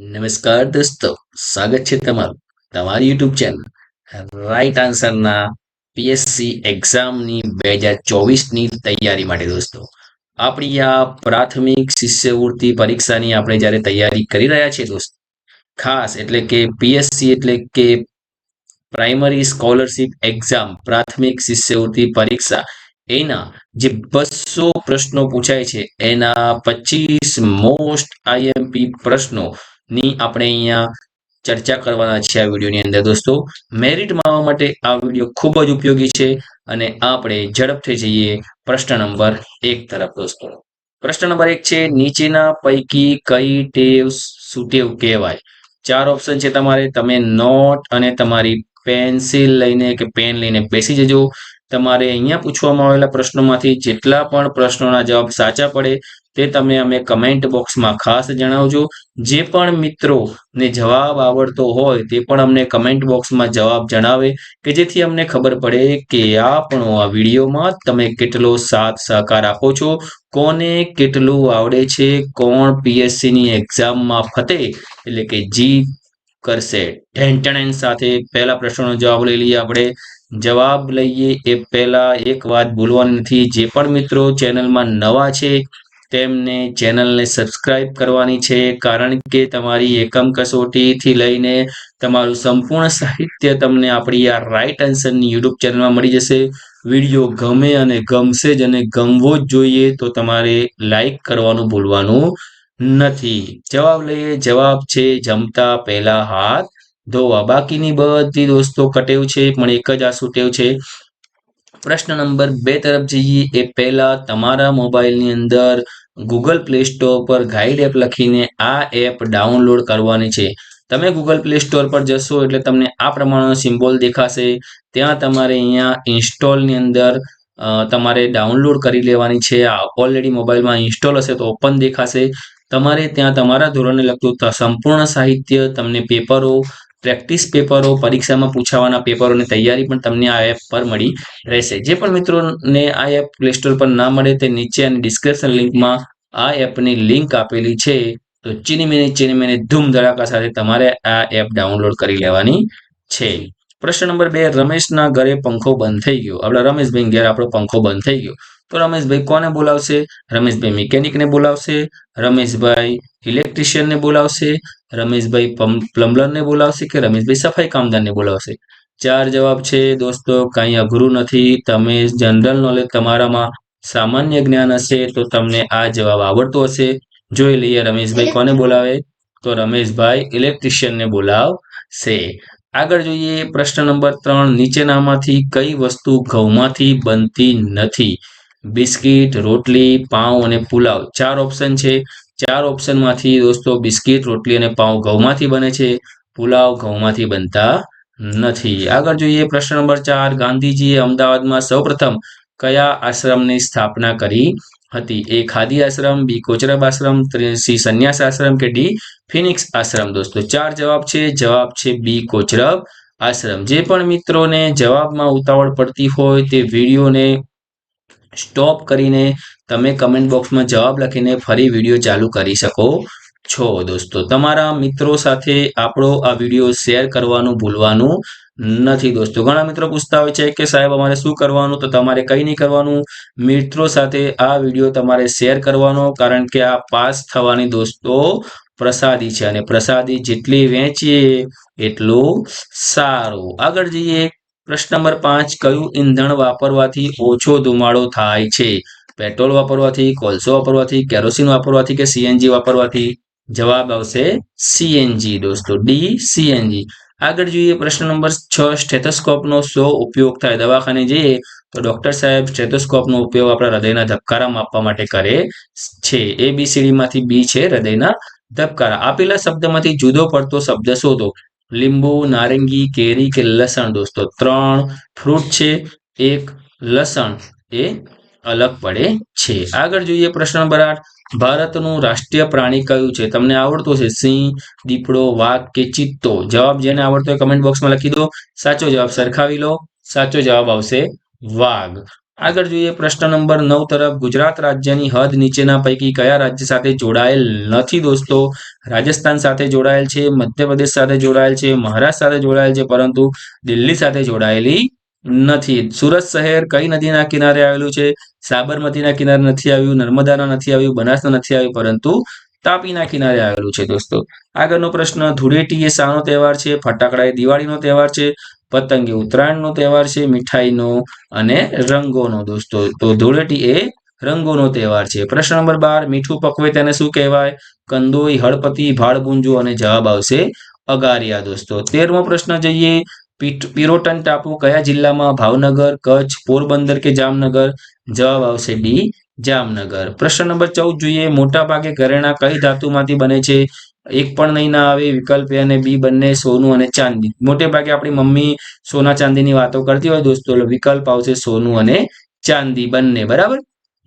નમસ્કાર દોસ્તો, સ્વાગત છે તમારું તમારી યુટ્યુબ ચેનલ રાઈટ આન્સરના પીએસસી એક્ઝામની બે હજાર ચોવીસની તૈયારી માટે દોસ્તો. આપણી આ પ્રાથમિક શિષ્યવૃત્તિ પરીક્ષાની આપણે જ્યારે તૈયારી કરી રહ્યા છીએ દોસ્તો, ખાસ એટલે કે પીએસસી એટલે કે પ્રાઇમરી સ્કોલરશિપ એક્ઝામ પ્રાથમિક શિષ્યવૃત્તિ પરીક્ષા, એના જે બસો પ્રશ્નો પૂછાય છે, એના પચીસ મોસ્ટ આઈએમપી પ્રશ્નો ની આપણે અહીંયા ચર્ચા કરવાના છે આ વિડીયોની અંદર દોસ્તો. મેરિટ માણવા માટે આ વીડિયો ખૂબ જ ઉપયોગી છે અને આપણે ઝડપથી જઈએ પ્રશ્ન નંબર એક તરફ દોસ્તો. પ્રશ્ન નંબર એક છે, નીચેના પૈકી કઈ ટેવ સુટેવ કહેવાય? ચાર ઓપ્શન છે તમારે. તમે નોટ અને તમારી પેન્સિલ લઈને કે પેન લઈને બેસી જજો. તમારે અહીંયા પૂછવામાં આવેલા પ્રશ્નોમાંથી જેટલા પણ પ્રશ્નોના જવાબ સાચા પડે તે તમે અમે કમેન્ટ બોક્સમાં ખાસ જણાવજો. જે પણ મિત્રોને જવાબ આવડતો હોય તે પણ અમને કમેન્ટ બોક્સમાં જવાબ જણાવે કે જેથી અમને ખબર પડે કે આપણો આ વિડીયોમાં તમે કેટલો સાથ સહકાર આપો છો, કોને કેટલું આવડે છે, કોણ પીએસસીની એક્ઝામમાં ફતે, એટલે કે જી કરશે. ટેન્ટણ સાથે પહેલા પ્રશ્નનો જવાબ લઈ લઈએ આપણે. જવાબ લઈએ એ પહેલા એક વાત ભૂલવાની નથી. જે પણ મિત્રો ચેનલમાં નવા છે તેમને ચેનલને સબસ્ક્રાઇબ કરવાની છે, કારણ કે તમારી એકમ કસોટીથી લઈને તમારું સંપૂર્ણ સાહિત્ય તમને આપણી આ રાઇટ આન્સરની યુટ્યુબ ચેનલમાં મળી જશે. વીડિયો ગમે અને ગમશે જ અને ગમવો જ જોઈએ તો તમારે લાઈક કરવાનું ભૂલવાનું નથી. જવાબ લઈએ, જવાબ છે જમતા પહેલા હાથ. ધોવા બાકીની બધી દોસ્તો કટેવ છે, પણ એક જ આ સુટેવ છે. પ્રશ્ન નંબર બે તરફ જઈએ, એ પહેલા તમારા મોબાઈલની અંદર ગૂગલ પ્લે સ્ટોર પર ગાઈડ એપ લખીને આ એપ ડાઉનલોડ કરવાની છે. તમે ગૂગલ પ્લે સ્ટોર પર જશો એટલે તમને આ પ્રમાણનો સિમ્બોલ દેખાશે. ત્યાં તમારે અહીંયા ઇન્સ્ટોલની અંદર તમારે ડાઉનલોડ કરી લેવાની છે. આ ઓલરેડી મોબાઈલમાં ઇન્સ્ટોલ હશે તો ઓપન દેખાશે. તમારે ત્યાં તમારા ધોરણને લગતું સંપૂર્ણ સાહિત્ય, તમને પેપરો પ્રેક્ટિસ પેપરો, પરીક્ષામાં પૂછાવાના પેપરોની તૈયારી પણ તમને આ એપ પર મળી રહેશે. જે પણ મિત્રોને આ એપ પ્લે સ્ટોર પર ના મળે તે નીચે અને ડિસ્ક્રિપ્શન લિંકમાં આ એપની લિંક આપેલી છે. તો ચીની ચીનીમીની ચીની મિની ધૂમ ધડાકા સાથે તમારે આ એપ ડાઉનલોડ કરી લેવાની છે. પ્રશ્ન નંબર બે, રમેશના ઘરે પંખો બંધ થઈ ગયો. આપણે રમેશભાઈ ઘેર આપણો પંખો બંધ થઈ ગયો. તો રમેશભાઈ કોને બોલાવશે? રમેશભાઈ મિકેનિકને બોલાવશે, રમેશભાઈ ઇલેક્ટ્રિશિયનને બોલાવશે, રમેશભાઈ પ્લમ્બરને બોલાવશે કે રમેશભાઈ સફાઈ કામદારને બોલાવશે? ચાર જવાબ છે દોસ્તો, કંઈ અઘરું નથી. તમે જનરલ નોલેજ તમારામાં સામાન્ય જ્ઞાન હશે તો તમને આ જવાબ આવડતો હશે. જોઈ લઈએ રમેશભાઈ કોને બોલાવે? તો રમેશભાઈ ઇલેક્ટ્રિશિયનને બોલાવશે. આગળ જોઈએ પ્રશ્ન નંબર ત્રણ, નીચેનામાંથી કઈ વસ્તુ ઘઉંમાંથી બનતી નથી? બિસ્કિટ, રોટલી, પાઉં અને પુલાવ ચાર ઓપ્શન છે. ચાર ઓપ્શનમાંથી દોસ્તો બિસ્કિટ, રોટલી અને પાઉં ઘઉંમાંથી બને છે. પુલાવ ઘઉંમાંથી બનતા નથી. આગળ જોઈએ પ્રશ્ન નંબર ચાર. ગાંધીજીએ અમદાવાદમાં સૌપ્રથમ કયા આશ્રમની સ્થાપના કરી હતી? A Khadi Ashram, B Kochrab Ashram C Sannyas Ashram કે ડી ફિનિક્સ આશ્રમ? દોસ્તો ચાર જવાબ છે. જવાબ છે બી કોચરબ આશ્રમ. જે પણ મિત્રોને જવાબમાં ઉતાવળ પડતી હોય તે વિડીયોને સ્ટોપ કરીને તમે કમેન્ટ બોક્સમાં જવાબ લખીને ફરી વીડિયો ચાલુ કરી શકો છો દોસ્તો. તમારા મિત્રો સાથે આપણો આ વીડિયો શેર કરવાનું ભૂલવાનું નથી દોસ્તો. ઘણા મિત્રો પૂછતા હોય છે કે સાહેબ, અમારે શું કરવાનું? તો તમારે કંઈ નહીં કરવાનું. મિત્રો સાથે આ વીડિયો તમારે શેર કરવાનો, કારણ કે આ પાસ થવાની દોસ્તો પ્રસાદી છે. અને પ્રસાદી જેટલી વેચીએ એટલું સારું. આગળ જઈએ પ્રશ્ન નંબર પાંચ, કયું ઈંધણ વાપરવાથી ઓછો ધુમાડો થાય છે? પેટ્રોલ વાપરવાથી, કોલસો વાપરવાથી, કેરોસીન વાપરવાથી કે સીએનજી વાપરવાથી? જવાબ આવશે સીએનજી, દોસ્તો, ડી સીએનજી. આગળ જોઈએ પ્રશ્ન નંબર છ, સ્ટેથોસ્કોપનો શો ઉપયોગ થાય દવાખાને જઈએ તો ડોક્ટર સાહેબ સ્ટેથોસ્કોપનો ઉપયોગ આપણા હૃદયના ધબકારા માપવા માટે કરે છે. એ બી સીડીમાંથી બી છે હૃદયના ધબકારા. આપેલા શબ્દમાંથી જુદો પડતો શબ્દ શોધો. લીંબુ, નારંગી, કેરી કે લસણ દોસ્તો, ત્રણ ફ્રૂટ છે. એક લસણ એ અલગ પડે છે. આગળ જોઈએ પ્રશ્ન નંબર ભારતનું રાષ્ટ્રીય પ્રાણી કયું છે? તમને આવડતું છે સિંહ, દીપડો, વાઘ કે ચિત્તો? જવાબ જેને આવડતો હોય કમેન્ટ બોક્સમાં લખી દો. સાચો જવાબ સરખાવી લો. સાચો જવાબ આવશે વાઘ. આગળ જોઈએ પ્રશ્ન નંબર નવ તરફ. ગુજરાત રાજ્યની હદ નીચેના પૈકી કયા રાજ્ય સાથે જોડાયેલ નથી દોસ્તો? રાજસ્થાન સાથે જોડાયેલ છે, મધ્યપ્રદેશ સાથે જોડાયેલ છે, મહારાષ્ટ્ર સાથે જોડાયેલ છે, પરંતુ દિલ્હી સાથે જોડાયેલી નથી. સુરત શહેર કઈ નદીના કિનારે આવેલું છે? સાબરમતીના કિનારે નથી આવ્યું, નર્મદાના નથી આવ્યું, બનાસના નથી આવ્યું, પરંતુ તાપીના કિનારે આવેલું છે દોસ્તો. આગળનો પ્રશ્ન ધૂળેટી એ શાનો તહેવાર છે ફટાકડા એ દિવાળીનો તહેવાર છે પતંગ ઉત્તરાયણનો તહેવાર છે, મીઠાઈનો અને રંગોનો દોસ્તો. તો ધૂળેટી એ રંગોનો તહેવાર છે. પ્રશ્ન નંબર બાર, મીઠું પકવે તેને શું કહેવાય? કંદોઈ, હળપતિ ભાળગુંજો અને જવાબ આવશે અગારિયા દોસ્તો. તેરમો પ્રશ્ન જઈએ. પિરોટન ટાપુ કયા જિલ્લામાં? ભાવનગર, કચ્છ, પોરબંદર કે જામનગર? જવાબ આવશે ડી, જામનગર. પ્રશ્ન નંબર ચૌદ જોઈએ. મોટા ભાગે ઘરેણા કઈ ધાતુમાંથી બને છે? એક પણ નહીં ના આવે, વિકલ્પ એ અને બી બંને સોનું અને ચાંદી. મોટે ભાગે આપણી મમ્મી સોના ચાંદીની વાતો કરતી હોય દોસ્તો વિકલ્પ આવશે સોનું અને ચાંદી બંને, બરાબર?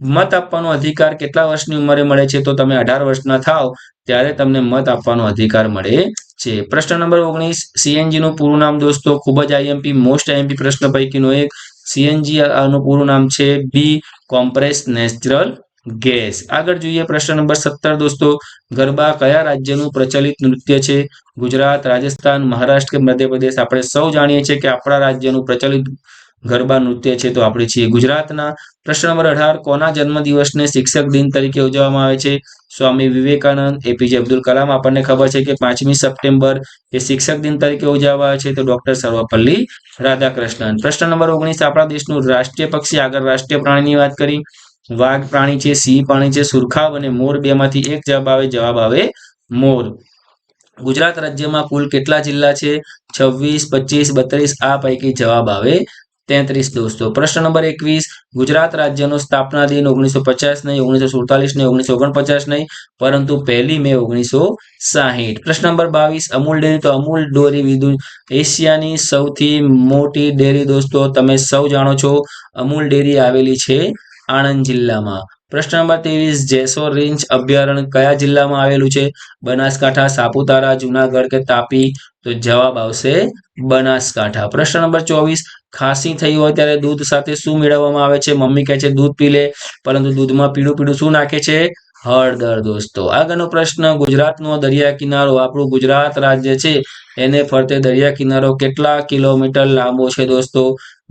મત આપવાનો અધિકાર કેટલા વર્ષની ઉંમરે મળે છે? તો તમે અઢાર વર્ષના થાવ ત્યારે તમને મત આપવાનો અધિકાર મળે છે. પ્રશ્ન નંબર ઓગણીસ સીએનજી નું પૂરું નામ દોસ્તો, ખૂબ જ આઈએમપી, મોસ્ટ આઈએમપી પ્રશ્ન પૈકીનો એક. સીએનજી નું પૂરું નામ છે બી કોમ્પ્રેસ નેચરલ ગેસ. આગળ જોઈએ પ્રશ્ન નંબર સત્તર, દોસ્તો. ગરબા કયા રાજ્યનું પ્રચલિત નૃત્ય છે? ગુજરાત, રાજસ્થાન, મહારાષ્ટ્ર કે મધ્યપ્રદેશ? આપણે સૌ જાણીએ છીએ કે આપણા રાજ્યનું પ્રચલિત ગરબા નૃત્ય છે તો આપણે છીએ ગુજરાતના. પ્રશ્ન નંબર અઢાર, કોના જન્મદિવસને શિક્ષક દિન તરીકે ઉજવવામાં આવે છે? સ્વામી વિવેકાનંદ, એપીજે અબ્દુલ કલામ, આપણને ખબર છે કે પાંચમી સપ્ટેમ્બર એ શિક્ષક દિન તરીકે ઉજવવામાં આવે છે તો ડોક્ટર સર્વપલ્લી રાધાકૃષ્ણન. પ્રશ્ન નંબર ઓગણીસ, આપણા દેશનું રાષ્ટ્રીય પક્ષી આગળ રાષ્ટ્રીય પ્રાણીની વાત કરી. વાઘ પ્રાણી છે, સિંહ પ્રાણી છે, સુરખાબ અને મોર બે માંથી એક જવાબ આવે જવાબ આવે મોર. ગુજરાત રાજ્યમાં કુલ કેટલા જિલ્લા છે? છવ્વીસ, પચીસ, બત્રીસ, આ પૈકી જવાબ આવે તેત્રીસ દોસ્તો. પ્રશ્ન નંબર એકવીસ, ગુજરાત રાજ્યનો સ્થાપના દિન ઓગણીસો પચાસ નહીં, ઓગણીસો સુડતાલીસ નહીં, ઓગણીસો ઓગણપચાસ નહીં, પરંતુ પહેલી મે ઓગણીસો સાહીઠ. પ્રશ્ન નંબર બાવીસ, અમૂલ ડેરી, તો અમૂલ ડોરી વિધુ એશિયાની સૌથી મોટી ડેરી દોસ્તો, તમે સૌ જાણો છો, અમૂલ ડેરી આવેલી છે આણંદ જિલ્લામાં. પ્રશ્ન નંબર ત્રેવીસ, જેસોર રેન્જ અભયારણ્ય કયા જિલ્લામાં આવેલું છે? બનાસકાંઠા, સાપુતારા, જુનાગઢ કે તાપી? તો જવાબ આવશે બનાસકાંઠા. પ્રશ્ન નંબર ચોવીસ, ખાંસી થઈ હોય ત્યારે દૂધ સાથે શું મેળવવામાં આવે છે? મમ્મી કહે છે, દૂધ પી લે, પરંતુ દૂધમાં પીળું પીળું શું નાખે છે? હળદર, દોસ્તો. આગળનો પ્રશ્ન, ગુજરાતનો દરિયા કિનારો આપણું ગુજરાત રાજ્ય છે. એને ફરતે દરિયા કિનારો કેટલા કિલોમીટર લાંબો છે, દોસ્તો?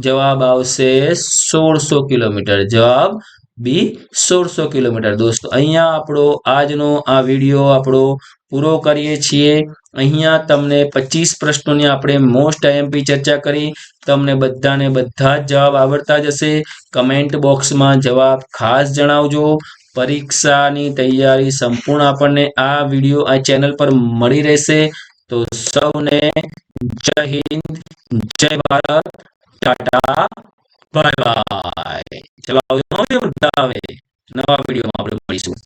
જવાબ આવશે સોળસો કિલોમીટર. જવાબ બી સોળસો કિલોમીટર. દોસ્તો, અહીંયા આપણો આજનો આ વીડિયો આપણો પૂરો કરીએ છીએ. અહીંયા તમને પચીસ પ્રશ્નોની આપણે મોસ્ટ આઈએમપી ચર્ચા કરી. તમને બધાને બધા જ જવાબ આવડતા જ હશે કમેન્ટ બોક્સમાં જવાબ ખાસ જણાવજો. પરીક્ષાની તૈયારી સંપૂર્ણ આપણને આ વીડિયો આ ચેનલ પર મળી રહેશે. તો સૌને જય હિન્દ, જય ભારત. ટાટા બાય બાય ચલો આવજો બધા હવે નવા વિડીયોમાં આપણે મળીશું